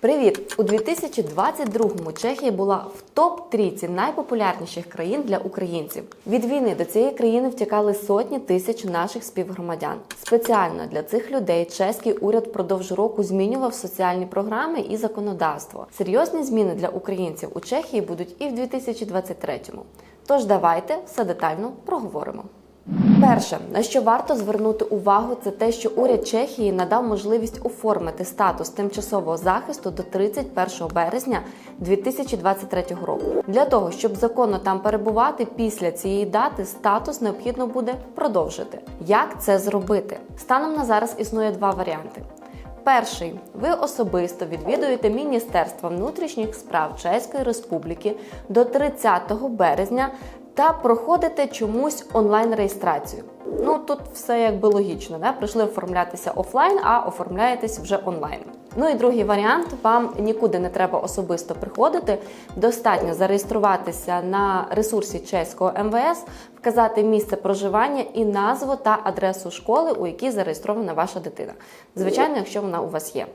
Привіт! У 2022-му Чехія була в топ-трійці найпопулярніших країн для українців. Від війни до цієї країни втікали сотні тисяч наших співгромадян. Спеціально для цих людей чеський уряд впродовж року змінював соціальні програми і законодавство. Серйозні зміни для українців у Чехії будуть і в 2023-му. Тож давайте все детально проговоримо. Перше, на що варто звернути увагу, це те, що уряд Чехії надав можливість оформити статус тимчасового захисту до 31 березня 2023 року. Для того щоб законно там перебувати після цієї дати, статус необхідно буде продовжити. Як це зробити? Станом на зараз існує два варіанти. Перший, ви особисто відвідуєте Міністерство внутрішніх справ Чеської Республіки до 30 березня та проходите чомусь онлайн-реєстрацію. Ну тут все якби логічно, да? прийшли оформлятися офлайн, а оформляєтесь вже онлайн. Ну і другий варіант: вам нікуди не треба особисто приходити. Достатньо зареєструватися на ресурсі чеського МВС, вказати місце проживання і назву та адресу школи, у якій зареєстрована ваша дитина. Звичайно, якщо вона у вас є.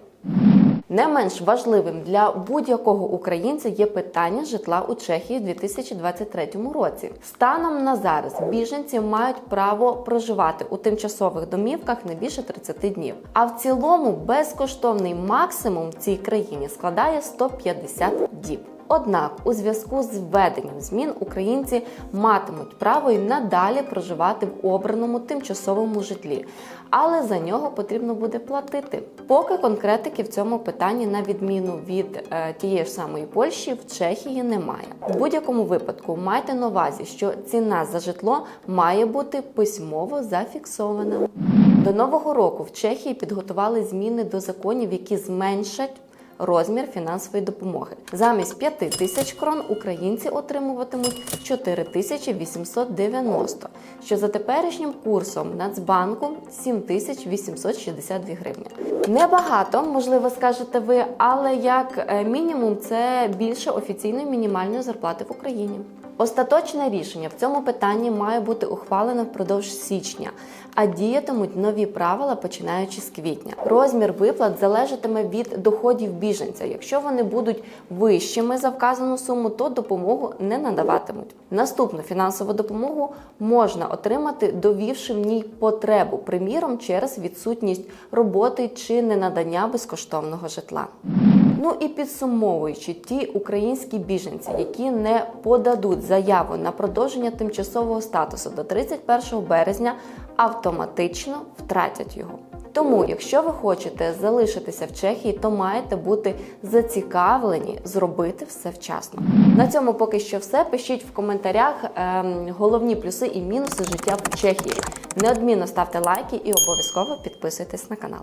Не менш важливим для будь-якого українця є питання житла у Чехії у 2023 році. Станом на зараз біженці мають право проживати у тимчасових домівках не більше 30 днів. А в цілому безкоштовний максимум в цій країні складає 150 діб. Однак, у зв'язку з введенням змін українці матимуть право й надалі проживати в обраному тимчасовому житлі, але за нього потрібно буде платити. Поки конкретики в цьому питанні, на відміну від е, тієї ж самої Польщі, в Чехії немає. В будь-якому випадку майте на увазі, що ціна за житло має бути письмово зафіксована. До нового року в Чехії підготували зміни до законів, які зменшать розмір фінансової допомоги. Замість 5 тисяч крон українці отримуватимуть 4890, що за теперішнім курсом Нацбанку 7862 гривні. Небагато, можливо, скажете ви, але як е, мінімум це більше офіційної мінімальної зарплати в Україні. Остаточне рішення в цьому питанні має бути ухвалене впродовж січня, а діятимуть нові правила починаючи з квітня. Розмір виплат залежатиме від доходів біженця. Якщо вони будуть вищими за вказану суму, то допомогу не надаватимуть. Наступну фінансову допомогу можна отримати, довівши в ній потребу, приміром через відсутність роботи чи ненадання безкоштовного житла. Ну і підсумовуючи, ті українські біженці, які не подадуть заяву на продовження тимчасового статусу до 31 березня, автоматично втратять його. Тому, якщо ви хочете залишитися в Чехії, то маєте бути зацікавлені зробити все вчасно. На цьому поки що все. Пишіть в коментарях ем, головні плюси і мінуси життя в Чехії. Неодмінно ставте лайки і обов'язково підписуйтесь на канал.